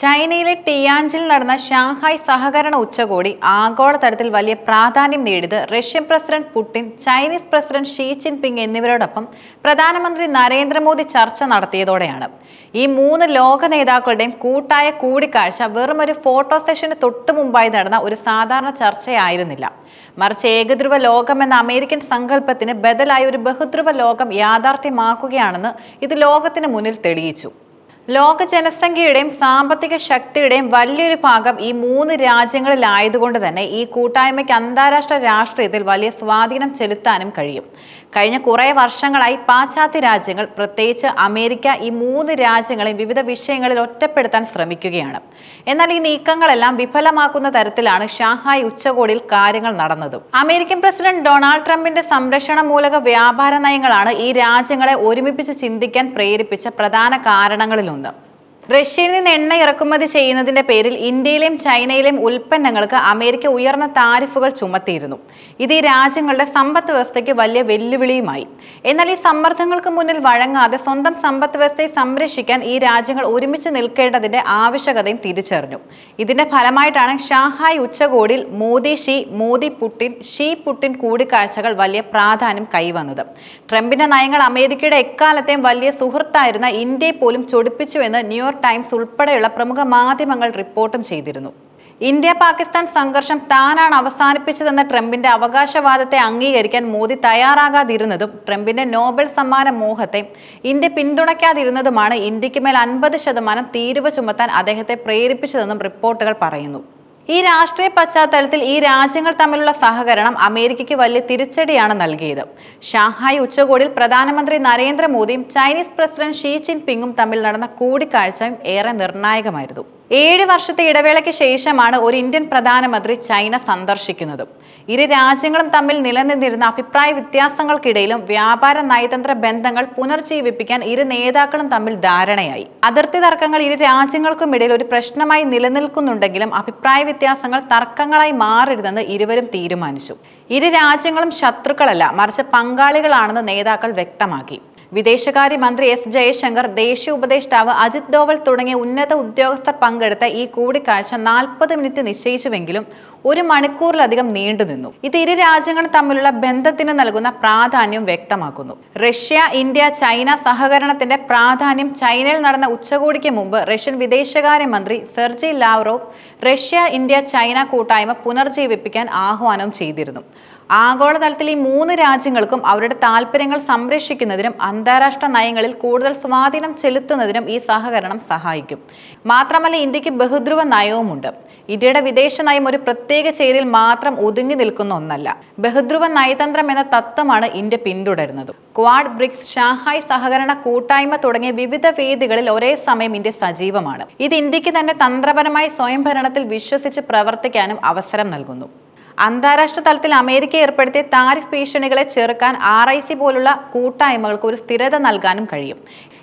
ചൈനയിലെ ടിയാഞ്ചിൽ നടന്ന ഷാങ്ഹായ് സഹകരണ ഉച്ചകോടി ആഗോളതലത്തിൽ വലിയ പ്രാധാന്യം നേടിയത് Russian president Putin Chinese president Xi Jinping എന്നിവരോടൊപ്പം പ്രധാനമന്ത്രി നരേന്ദ്രമോദി ചർച്ച നടത്തിയതോടെയാണ്. ഈ മൂന്ന് ലോക നേതാക്കളുടെയും കൂട്ടായ കൂടിക്കാഴ്ച വെറും ഒരു ഫോട്ടോ സെഷന് തൊട്ടു മുമ്പായി നടന്ന ഒരു സാധാരണ ചർച്ചയായിരുന്നില്ല. മറിച്ച് ഏകധ്രുവ ലോകം എന്ന അമേരിക്കൻ സങ്കല്പത്തിന് ബദലായി ഒരു ബഹുധ്രുവ ലോകം യാഥാർത്ഥ്യമാക്കുകയാണെന്ന് ഇത് ലോകത്തിന് മുന്നിൽ തെളിയിച്ചു. ലോക ജനസംഖ്യയുടെയും സാമ്പത്തിക ശക്തിയുടെയും വലിയൊരു ഭാഗം ഈ മൂന്ന് രാജ്യങ്ങളിലായതുകൊണ്ട് തന്നെ ഈ കൂട്ടായ്മയ്ക്ക് അന്താരാഷ്ട്ര രാഷ്ട്രീയത്തിൽ വലിയ സ്വാധീനം ചെലുത്താനും കഴിയും. കഴിഞ്ഞ കുറേ വർഷങ്ങളായി പാശ്ചാത്യ രാജ്യങ്ങൾ പ്രത്യേകിച്ച് അമേരിക്ക ഈ മൂന്ന് രാജ്യങ്ങളെയും വിവിധ വിഷയങ്ങളിൽ ഒറ്റപ്പെടുത്താൻ ശ്രമിക്കുകയാണ്. എന്നാൽ ഈ നീക്കങ്ങളെല്ലാം വിഫലമാക്കുന്ന തരത്തിലാണ് ഷാങ്ഹായ് ഉച്ചകോടിയിൽ കാര്യങ്ങൾ നടന്നത്. അമേരിക്കൻ പ്രസിഡന്റ് ഡൊണാൾഡ് ട്രംപിന്റെ സംരക്ഷണ മൂലക വ്യാപാര നയങ്ങളാണ് ഈ രാജ്യങ്ങളെ ഒരുമിപ്പിച്ച് ചിന്തിക്കാൻ പ്രേരിപ്പിച്ച പ്രധാന കാരണങ്ങളിലൊന്ന്. 用的。റഷ്യയിൽ നിന്ന് എണ്ണ ഇറക്കുമതി ചെയ്യുന്നതിന്റെ പേരിൽ ഇന്ത്യയിലെയും ചൈനയിലെയും ഉൽപ്പന്നങ്ങൾക്ക് അമേരിക്ക ഉയർന്ന താരിഫുകൾ ചുമത്തിയിരുന്നു. ഇത് ഈ രാജ്യങ്ങളുടെ സമ്പദ് വ്യവസ്ഥയ്ക്ക് വലിയ വെല്ലുവിളിയുമായി. എന്നാൽ ഈ സമ്മർദ്ദങ്ങൾക്ക് മുന്നിൽ വഴങ്ങാതെ സ്വന്തം സമ്പദ് വ്യവസ്ഥയെ സംരക്ഷിക്കാൻ ഈ രാജ്യങ്ങൾ ഒരുമിച്ച് നിൽക്കേണ്ടതിന്റെ ആവശ്യകതയും തിരിച്ചറിഞ്ഞു. ഇതിന്റെ ഫലമായിട്ടാണ് ഷാഹായ് ഉച്ചകോടിയിൽ Modi Xi Modi Putin Xi Putin കൂടിക്കാഴ്ചകൾ വലിയ പ്രാധാന്യം കൈവന്നത്. ട്രംപിന്റെ നയങ്ങൾ അമേരിക്കയുടെ എക്കാലത്തെയും വലിയ സുഹൃത്തായിരുന്ന ഇന്ത്യയെ പോലും ചൊടിപ്പിച്ചുവെന്ന് ന്യൂയോർക്ക് ടൈംസ് ഉൾപ്പെടെയുള്ള പ്രമുഖ മാധ്യമങ്ങൾ റിപ്പോർട്ടും ചെയ്തിരുന്നു. ഇന്ത്യ പാകിസ്ഥാൻ സംഘർഷം താനാണ് അവസാനിപ്പിച്ചതെന്ന ട്രംപിന്റെ അവകാശവാദത്തെ അംഗീകരിക്കാൻ മോദി തയ്യാറാകാതിരുന്നതും ട്രംപിന്റെ നോബൽ സമ്മാന മോഹത്തെ ഇന്ത്യ പിന്തുണയ്ക്കാതിരുന്നതുമാണ് ഇന്ത്യയ്ക്ക് മേൽ അൻപത് ശതമാനം തീരുവ ചുമത്താൻ അദ്ദേഹത്തെ പ്രേരിപ്പിച്ചതെന്നും റിപ്പോർട്ടുകൾ പറയുന്നു. ഈ രാഷ്ട്രീയ പശ്ചാത്തലത്തിൽ ഈ രാജ്യങ്ങൾ തമ്മിലുള്ള സഹകരണം അമേരിക്കയ്ക്ക് വലിയ തിരിച്ചടിയാണ് നൽകിയത്. ഷാങ്ഹായ് ഉച്ചകോടിയിൽ പ്രധാനമന്ത്രി നരേന്ദ്രമോദിയും ചൈനീസ് പ്രസിഡന്റ് ഷീ ജിൻപിങ്ങും തമ്മിൽ നടന്ന കൂടിക്കാഴ്ചയും ഏറെ നിർണായകമായിരുന്നു. ഏഴ് വർഷത്തെ ഇടവേളയ്ക്ക് ശേഷമാണ് ഒരു ഇന്ത്യൻ പ്രധാനമന്ത്രി ചൈന സന്ദർശിക്കുന്നത്. ഇരു രാജ്യങ്ങളും തമ്മിൽ നിലനിന്നിരുന്ന അഭിപ്രായ വ്യത്യാസങ്ങൾക്കിടയിലും വ്യാപാര നയതന്ത്ര ബന്ധങ്ങൾ പുനർജീവിപ്പിക്കാൻ ഇരു നേതാക്കളും തമ്മിൽ ധാരണയായി. അതിർത്തി തർക്കങ്ങൾ ഇരു രാജ്യങ്ങൾക്കുമിടയിൽ ഒരു പ്രശ്നമായി നിലനിൽക്കുന്നുണ്ടെങ്കിലും അഭിപ്രായ വ്യത്യാസങ്ങൾ തർക്കങ്ങളായി മാറരുതെന്ന് ഇരുവരും തീരുമാനിച്ചു. ഇരു രാജ്യങ്ങളും ശത്രുക്കളല്ല മറിച്ച് പങ്കാളികളാണെന്ന് നേതാക്കൾ വ്യക്തമാക്കി. വിദേശകാര്യ മന്ത്രി എസ് ജയശങ്കർ ദേശീയ ഉപദേഷ്ടാവ് അജിത് ഡോവൽ തുടങ്ങിയ ഉന്നത ഉദ്യോഗസ്ഥർ പങ്കെടുത്ത ഈ കൂടിക്കാഴ്ച നാൽപ്പത് മിനിറ്റ് നിശ്ചയിച്ചുവെങ്കിലും ഒരു മണിക്കൂറിലധികം നീണ്ടുനിന്നു ഇത് ഇരു രാജ്യങ്ങളും തമ്മിലുള്ള ബന്ധത്തിന് നൽകുന്ന പ്രാധാന്യം വ്യക്തമാക്കുന്നു. റഷ്യ ഇന്ത്യ ചൈന സഹകരണത്തിന്റെ പ്രാധാന്യം ചൈനയിൽ നടന്ന ഉച്ചകോടിക്ക് മുമ്പ് റഷ്യൻ വിദേശകാര്യമന്ത്രി Sergey Lavrov Russia India China കൂട്ടായ്മ പുനർജീവിപ്പിക്കാൻ ആഹ്വാനം ചെയ്തിരുന്നു. ആഗോളതലത്തിൽ ഈ മൂന്ന് രാജ്യങ്ങൾക്കും അവരുടെ താല്പര്യങ്ങൾ സംരക്ഷിക്കുന്നതിനും അന്താരാഷ്ട്ര നയങ്ങളിൽ കൂടുതൽ സ്വാധീനം ചെലുത്തുന്നതിനും ഈ സഹകരണം സഹായിക്കും. മാത്രമല്ല ഇന്ത്യയ്ക്ക് ബഹുധ്രുവ നയവുമുണ്ട്. ഇന്ത്യയുടെ വിദേശ നയം ഒരു പ്രത്യേക ചേരിയിൽ മാത്രം ഒതുങ്ങി നിൽക്കുന്ന ഒന്നല്ല. ബഹുധ്രുവ നയതന്ത്രം എന്ന തത്വമാണ് ഇന്ത്യ പിന്തുടരുന്നത്. ക്വാഡ് ബ്രിക്സ് ഷാഹായ് സഹകരണ കൂട്ടായ്മ തുടങ്ങിയ വിവിധ വേദികളിൽ ഒരേ സമയം ഇന്ത്യ സജീവമാണ്. ഇത് ഇന്ത്യയ്ക്ക് തന്നെ തന്ത്രപരമായി സ്വയംഭരണത്തിൽ വിശ്വസിച്ച് പ്രവർത്തിക്കാനും അവസരം നൽകുന്നു. അന്താരാഷ്ട്ര തലത്തിൽ അമേരിക്ക ഏർപ്പെടുത്തിയ താരിഫ് ഭീഷണികളെ ചെറുക്കാൻ ആർ ഐ സി പോലുള്ള കൂട്ടായ്മകൾക്ക് ഒരു സ്ഥിരത നൽകാനും കഴിയും.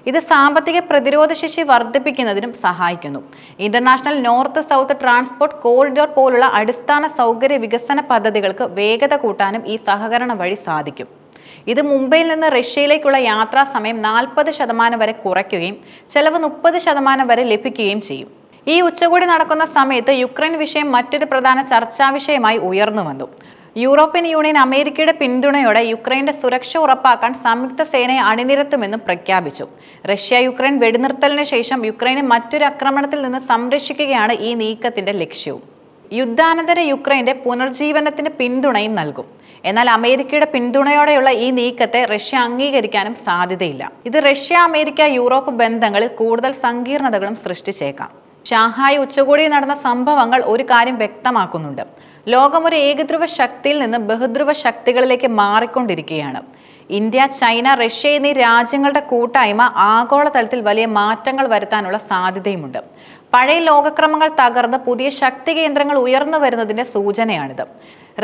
ഇത് സാമ്പത്തിക പ്രതിരോധ ശേഷി വർദ്ധിപ്പിക്കുന്നതിനും സഹായിക്കുന്നു. International North South Transport Corridor പോലുള്ള അടിസ്ഥാന സൗകര്യ വികസന പദ്ധതികൾക്ക് വേഗത കൂട്ടാനും ഈ സഹകരണം വഴി സാധിക്കും. ഇത് മുംബൈയിൽ നിന്ന് റഷ്യയിലേക്കുള്ള യാത്രാ സമയം നാൽപ്പത് ശതമാനം വരെ കുറയ്ക്കുകയും ചെലവ് മുപ്പത് ശതമാനം വരെ ലഭിക്കുകയും ചെയ്യും. ഈ ഉച്ചകോടി നടക്കുന്ന സമയത്ത് യുക്രൈൻ വിഷയം മറ്റൊരു പ്രധാന ചർച്ചാ വിഷയമായി ഉയർന്നു വന്നു. യൂറോപ്യൻ യൂണിയൻ അമേരിക്കയുടെ പിന്തുണയോടെ യുക്രൈന്റെ സുരക്ഷ ഉറപ്പാക്കാൻ സംയുക്ത സേനയെ അണിനിരത്തുമെന്നും പ്രഖ്യാപിച്ചു. റഷ്യ യുക്രൈൻ വെടിനിർത്തലിന് ശേഷം യുക്രൈനെ മറ്റൊരു ആക്രമണത്തിൽ നിന്ന് സംരക്ഷിക്കുകയാണ് ഈ നീക്കത്തിന്റെ ലക്ഷ്യവും. യുദ്ധാനന്തര യുക്രൈന്റെ പുനർജീവനത്തിന് പിന്തുണയും നൽകും. എന്നാൽ അമേരിക്കയുടെ പിന്തുണയോടെയുള്ള ഈ നീക്കത്തെ റഷ്യ അംഗീകരിക്കാനും സാധ്യതയില്ല. ഇത് റഷ്യ അമേരിക്ക യൂറോപ്പ് ബന്ധങ്ങളിൽ കൂടുതൽ സങ്കീർണതകളും സൃഷ്ടിച്ചേക്കാം. ഷാങ്ഹായ് ഉച്ചകോടിയിൽ നടന്ന സംഭവങ്ങൾ ഒരു കാര്യം വ്യക്തമാക്കുന്നുണ്ട്. ലോകം ഒരു ഏകധ്രുവ ശക്തിയിൽ നിന്ന് ബഹുധ്രുവ ശക്തികളിലേക്ക് മാറിക്കൊണ്ടിരിക്കുകയാണ്. ഇന്ത്യ ചൈന റഷ്യ എന്നീ രാജ്യങ്ങളുടെ കൂട്ടായ്മ ആഗോളതലത്തിൽ വലിയ മാറ്റങ്ങൾ വരുത്താനുള്ള സാധ്യതയുമുണ്ട്. പഴയ ലോകക്രമങ്ങൾ തകർന്ന് പുതിയ ശക്തി കേന്ദ്രങ്ങൾ ഉയർന്നു വരുന്നതിന്റെ സൂചനയാണിത്.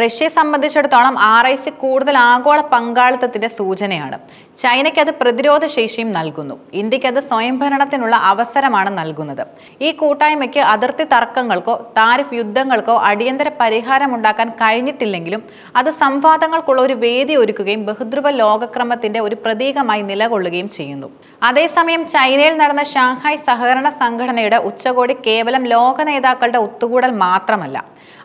റഷ്യയെ സംബന്ധിച്ചിടത്തോളം ആർ ഐ സി കൂടുതൽ ആഗോള പങ്കാളിത്തത്തിന്റെ സൂചനയാണ്. ചൈനയ്ക്ക് അത് പ്രതിരോധ ശേഷിയും നൽകുന്നു. ഇന്ത്യയ്ക്ക് അത് സ്വയംഭരണത്തിനുള്ള അവസരമാണ് നൽകുന്നത്. ഈ കൂട്ടായ്മയ്ക്ക് അതിർത്തി തർക്കങ്ങൾക്കോ താരിഫ് യുദ്ധങ്ങൾക്കോ അടിയന്തര പരിഹാരം ഉണ്ടാക്കാൻ കഴിഞ്ഞിട്ടില്ലെങ്കിലും അത് സംവാദങ്ങൾക്കുള്ള ഒരു വേദി ഒരുക്കുകയും ബഹുദ്രുവ ലോകക്രമത്തിന്റെ ഒരു പ്രതീകമായി നിലകൊള്ളുകയും ചെയ്യുന്നു. അതേസമയം ചൈനയിൽ നടന്ന ഷാങ്ഹായ് സഹകരണ സംഘടനയുടെ ഉച്ചകോടി കേവലം ലോക നേതാക്കളുടെ ഒത്തുകൂടൽ മാത്രമല്ല.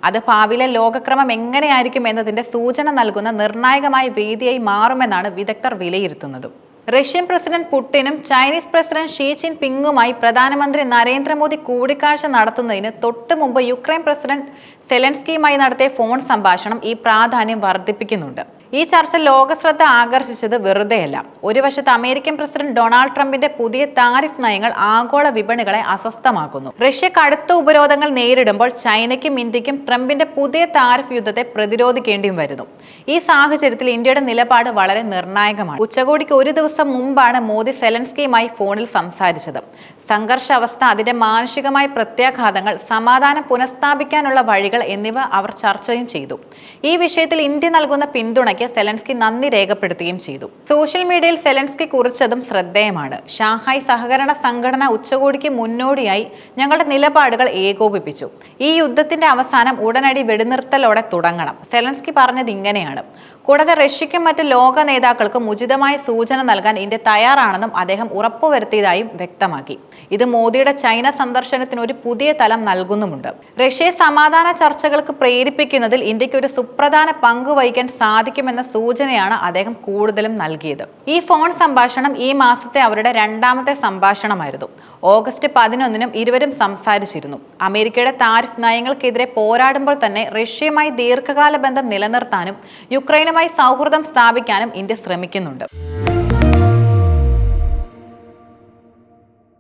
അത് ഭാവിയിലെ ലോകക്രമം എങ്ങനെയായിരിക്കും എന്നതിന്റെ സൂചന നൽകുന്ന നിർണായകമായ വേദിയായി മാറുമെന്നാണ് വിദഗ്ധർ വിലയിരുത്തുന്നത്. റഷ്യൻ പ്രസിഡന്റ് പുടിനും ചൈനീസ് പ്രസിഡന്റ് ഷീ ജിൻ പിങ്ങുമായി പ്രധാനമന്ത്രി നരേന്ദ്രമോദി കൂടിക്കാഴ്ച നടത്തുന്നതിന് തൊട്ടു മുമ്പ് യുക്രൈൻ പ്രസിഡന്റ് സെലൻസ്കിയുമായി നടത്തിയ ഫോൺ സംഭാഷണം ഈ പ്രാധാന്യം വർദ്ധിപ്പിക്കുന്നുണ്ട്. ഈ ചർച്ച ലോകശ്രദ്ധ ആകർഷിച്ചത് വെറുതെയല്ല. ഒരു വശത്ത് അമേരിക്കൻ പ്രസിഡന്റ് ഡൊണാൾഡ് ട്രംപിന്റെ പുതിയ താരിഫ് നയങ്ങൾ ആഗോള വിപണികളെ അസ്വസ്ഥമാക്കുന്നു. റഷ്യ കടുത്ത ഉപരോധങ്ങൾ നേരിടുമ്പോൾ ചൈനയ്ക്കും ഇന്ത്യക്കും ട്രംപിന്റെ പുതിയ താരിഫ് യുദ്ധത്തെ പ്രതിരോധിക്കേണ്ടിയും വരുന്നു. ഈ സാഹചര്യത്തിൽ ഇന്ത്യയുടെ നിലപാട് വളരെ നിർണായകമാണ്. ഉച്ചകോടിക്ക് ഒരു ദിവസം മുമ്പാണ് മോദി സെലൻസ്കിയുമായി ഫോണിൽ സംസാരിച്ചത്. സംഘർഷാവസ്ഥ അതിന്റെ മാനുഷികമായ പ്രത്യാഘാതങ്ങൾ സമാധാനം പുനഃസ്ഥാപിക്കാനുള്ള വഴികൾ എന്നിവ അവർ ചർച്ചയും ചെയ്തു. ഈ വിഷയത്തിൽ ഇന്ത്യ നൽകുന്ന പിന്തുണയ്ക്ക് സെലൻസ്കി നന്ദി രേഖപ്പെടുത്തുകയും ചെയ്തു. സോഷ്യൽ മീഡിയയിൽ സെലൻസ്കി കുറിച്ചതും ശ്രദ്ധേയമാണ്. ഷാങ്ഹായ് സഹകരണ സംഘടന ഉച്ചകോടിക്ക് മുന്നോടിയായി ഞങ്ങളുടെ നിലപാടുകൾ ഏകോപിപ്പിച്ചു. ഈ യുദ്ധത്തിന്റെ അവസാനം ഉടനടി വെടിനിർത്തലോടെ തുടങ്ങണം. സെലൻസ്കി പറഞ്ഞത് ഇങ്ങനെയാണ്. കൂടാതെ റഷ്യയ്ക്കും മറ്റ് ലോക നേതാക്കൾക്കും ഉചിതമായ സൂചന നൽകാൻ ഇന്ത്യ തയ്യാറാണെന്നും അദ്ദേഹം ഉറപ്പുവരുത്തിയതായും വ്യക്തമാക്കി. ഇത് മോദിയുടെ ചൈന സന്ദർശനത്തിന് ഒരു പുതിയ തലം നൽകുന്നുമുണ്ട്. റഷ്യയെ സമാധാന ചർച്ചകൾക്ക് പ്രേരിപ്പിക്കുന്നതിൽ ഇന്ത്യയ്ക്ക് ഒരു സുപ്രധാന പങ്ക് വഹിക്കാൻ സാധിക്കുമെന്ന സൂചനയാണ് അദ്ദേഹം കൂടുതലും നൽകിയത്. ഈ ഫോൺ സംഭാഷണം ഈ മാസത്തെ അവരുടെ രണ്ടാമത്തെ സംഭാഷണമായിരുന്നു. ഓഗസ്റ്റ് പതിനൊന്നിനും ഇരുവരും സംസാരിച്ചിരുന്നു. അമേരിക്കയുടെ താരിഫ് നയങ്ങൾക്കെതിരെ പോരാടുമ്പോൾ തന്നെ റഷ്യയുമായി ദീർഘകാല ബന്ധം നിലനിർത്താനും യുക്രൈനുമായി സൗഹൃദം സ്ഥാപിക്കാനും ഇന്ത്യ ശ്രമിക്കുന്നുണ്ട്.